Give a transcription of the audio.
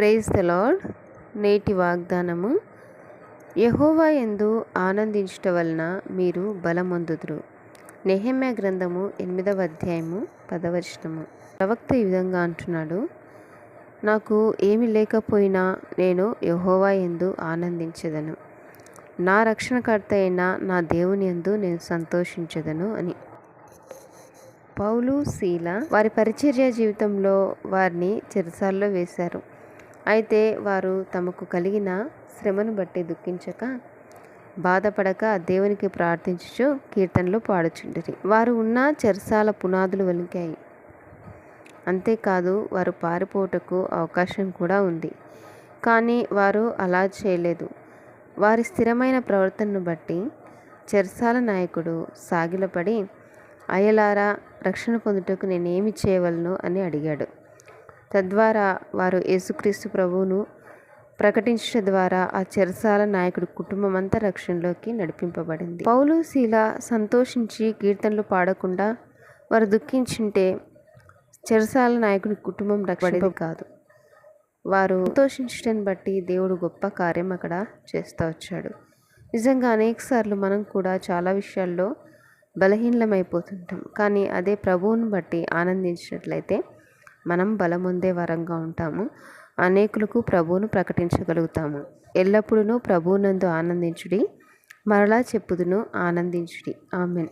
Praise the lord నేటి వాగ్దానము యహోవా ఎందు ఆనందించుట వలన మీరు బలమొందుదురు. నెహమ్య గ్రంథము ఎనిమిదవ అధ్యాయము పదవచనము ప్రవక్త ఈ విధంగా అంటున్నాడు నాకు ఏమి లేకపోయినా నేను యహోవా ఎందు ఆనందించదను. నా రక్షణకర్త అయిన నా దేవుని ఎందు నేను సంతోషించదను అని. పౌలు శీల వారి పరిచర్య జీవితంలో వారిని చెరసాల్లో వేశారు. అయితే వారు తమకు కలిగిన శ్రమను బట్టి దుఃఖించక బాధపడక దేవునికి ప్రార్థించుచు కీర్తనలు పాడుచుండిరి. వారు ఉన్న చెరసాల పునాదులు వలికాయి అంతేకాదు వారు పారిపోటకు అవకాశం కూడా ఉంది. కానీ వారు అలా చేయలేదు. వారి స్థిరమైన ప్రవర్తనను బట్టి చెరసాల నాయకుడు సాగిలపడి అయలారా రక్షణ పొందుటకు నేనేమి చేయవలను? అని అడిగాడు. తద్వారా వారు యేసుక్రీస్తు ప్రభువును ప్రకటించడం ద్వారా ఆ చెరసాల నాయకుడి కుటుంబం అంతా రక్షణలోకి నడిపింపబడింది. పౌలు శీల సంతోషించి కీర్తనలు పాడకుండా వారు దుఃఖించుంటే చెరసాల నాయకుడి కుటుంబం రక్షపడేది కాదు. వారు సంతోషించడం బట్టి దేవుడు గొప్ప కార్యం అక్కడ చేస్తూ వచ్చాడు. నిజంగా అనేకసార్లు మనం కూడా చాలా విషయాల్లో బలహీనమైపోతుంటాం కానీ అదే ప్రభువుని బట్టి ఆనందించినట్లయితే మనం బలముందే వరంగా ఉంటాము. అనేకులకు ప్రభువును ప్రకటించగలుగుతాము. ఎల్లప్పుడూ ప్రభువునందు ఆనందించుడి. మరలా చెప్పుదును ఆనందించుడి. ఆమెన్.